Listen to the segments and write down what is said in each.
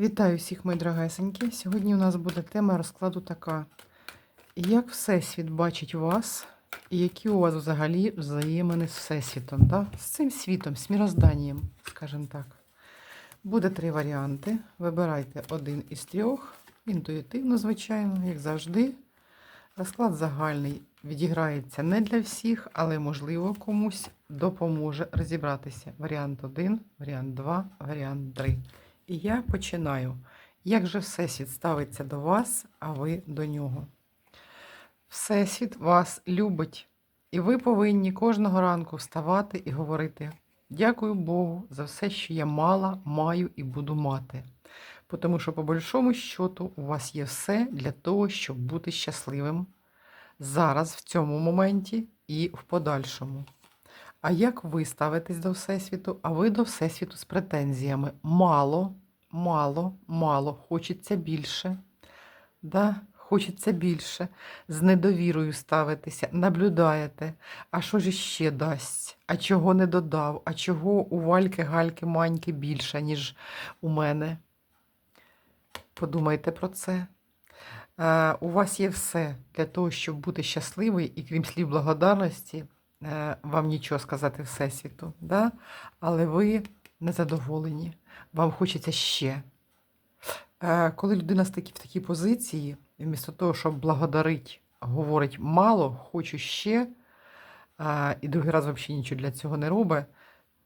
Вітаю всіх, мої дорогесенькі. Сьогодні у нас буде тема розкладу така: як Всесвіт бачить вас, і які у вас взагалі взаємини з Всесвітом, да? з цим світом, з мірозданням, скажімо так. Буде три варіанти. Вибирайте один із трьох. Інтуїтивно, звичайно, як завжди. Розклад загальний відіграється не для всіх, але, можливо, комусь допоможе розібратися. Варіант 1, варіант 2, варіант 3. І я починаю. Як же Всесвіт ставиться до вас, а ви до нього? Всесвіт вас любить, і ви повинні кожного ранку вставати і говорити: Дякую Богу за все, що я мала, маю і буду мати. Тому що, по большому щоту, у вас є все для того, щоб бути щасливим зараз, в цьому моменті і в подальшому. А як ви ставитесь до Всесвіту? А ви до Всесвіту з претензіями. Мало, мало, мало, хочеться більше. Да? Хочеться більше. З недовірою ставитеся, наблюдаєте. А що ж ще дасть? А чого не додав? А чого у Вальки, Гальки, Маньки більше, ніж у мене? Подумайте про це. Е, у вас є все для того, щоб бути щасливий, і крім слів благодарності, вам нічого сказати Всесвіту. Да? Але ви незадоволені, вам хочеться ще. Е, коли людина в такій, позиції, вмісто того, щоб благодарить, говорить мало, хочу ще, е, і другий раз взагалі нічого для цього не робить,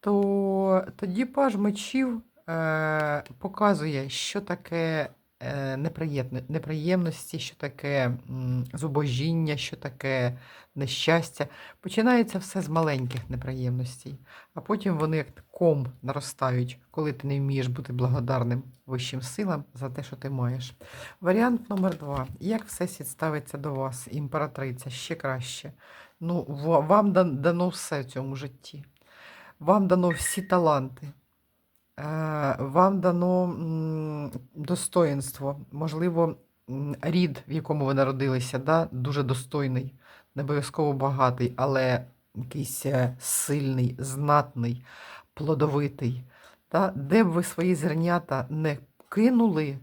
то тоді паж мечів е, показує, що таке е, неприємності, що таке зубожіння, що таке нещастя. Починається все з маленьких неприємностей, а потім вони як ком наростають, коли ти не вмієш бути благодарним вищим силам за те, що ти маєш. Варіант номер два. Як Всесвіт ставиться до вас, імператриця, ще краще. Ну, вам дано все в цьому житті. Вам дано всі таланти. Е, Вам дано достоїнство, можливо, рід, в якому ви народилися, да? дуже достойний, не обов'язково багатий, але якийсь е, сильний, знатний, плодовитий. Да? Де б ви свої зернята не кинули,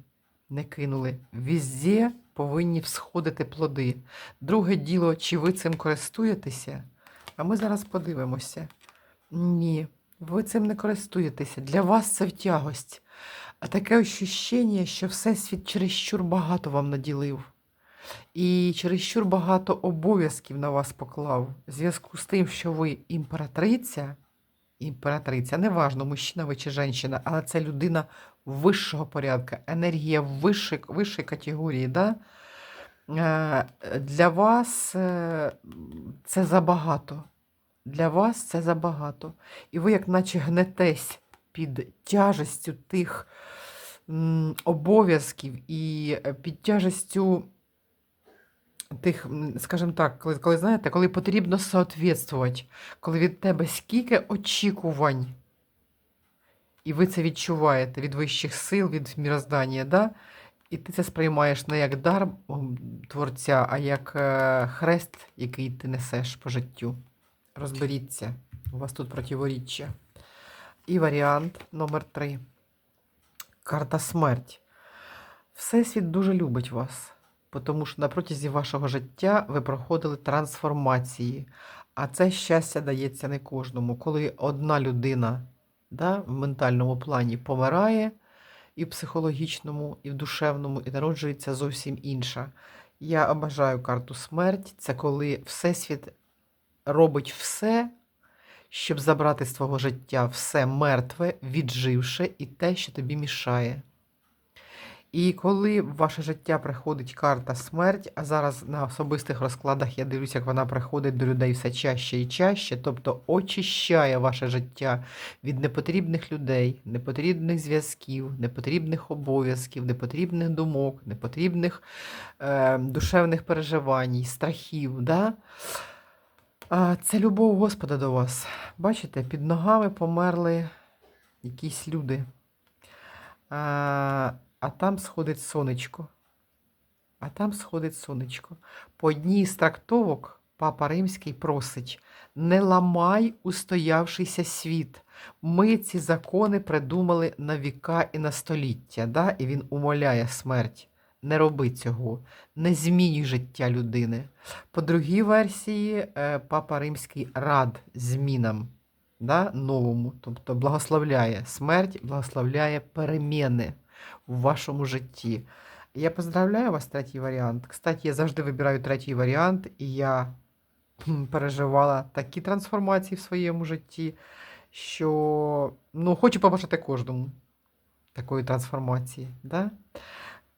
не кинули, везде повинні всходити плоди. Друге діло, чи ви цим користуєтеся? А ми зараз подивимося. Ні, ви цим не користуєтеся. Для вас це втягость. А таке ощущення, що Всесвіт чересчур багато вам наділив. І чересчур багато обов'язків на вас поклав. В зв'язку з тим, що ви імператриця, імператриця, неважно, мужчина ви чи жінка, але це людина вищого порядку, енергія вищої, вищої категорії. Да? Е, Для вас е, це забагато. Для вас це забагато. І ви, як наче гнетесь під тяжестю тих обов'язків і е, під тяжестю тих, скажімо так, коли, коли знаєте, коли потрібно соответствувати, коли від тебе скільки очікувань, і ви це відчуваєте від вищих сил, від міроздання, да? і ти це сприймаєш не як дар творця, а як е, хрест, який ти несеш по життю. Розберіться, у вас тут противоріччя. І варіант номер три. Карта смерть. Всесвіт дуже любить вас, тому що на протязі вашого життя ви проходили трансформації. А це щастя дається не кожному. Коли одна людина да, в ментальному плані помирає, і в психологічному, і в душевному, і народжується зовсім інша. Я обожаю карту смерть. Це коли Всесвіт робить все, щоб забрати з твого життя все мертве, відживше і те, що тобі мішає. І коли в ваше життя приходить карта смерть, а зараз на особистих розкладах я дивлюся, як вона приходить до людей все чаще і чаще, тобто очищає ваше життя від непотрібних людей, непотрібних зв'язків, непотрібних обов'язків, непотрібних думок, непотрібних е, душевних переживань, страхів. Да? Це любов Господа до вас. Бачите, під ногами померли якісь люди. А, а там сходить сонечко. А там сходить сонечко. По одній з трактовок Папа Римський просить: не ламай устоявшийся світ. Ми ці закони придумали на віка і на століття. Да? І він умоляє смерть. Не роби цього, не змінюй життя людини. По другій версії, е, Папа Римський рад змінам да, новому, тобто благословляє смерть, благословляє переміни в вашому житті. Я поздравляю вас, третій варіант. Кстати, я завжди вибираю третій варіант, і я переживала такі трансформації в своєму житті, що ну, хочу побажати кожному такої трансформації. Да?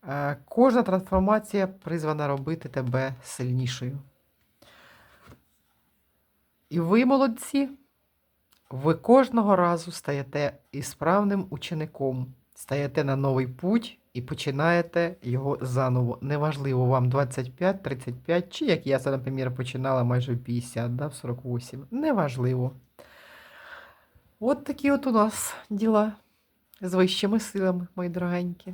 Е, Кожна трансформація призвана робити тебе сильнішою. І ви, молодці, ви кожного разу стаєте ісправним учеником, стаєте на новий путь і починаєте його заново. Неважливо, вам 25, 35, чи як я, це, наприклад, починала майже в 50, да, в 48. Неважливо. От такі от у нас діла з вищими силами, мої дорогенькі.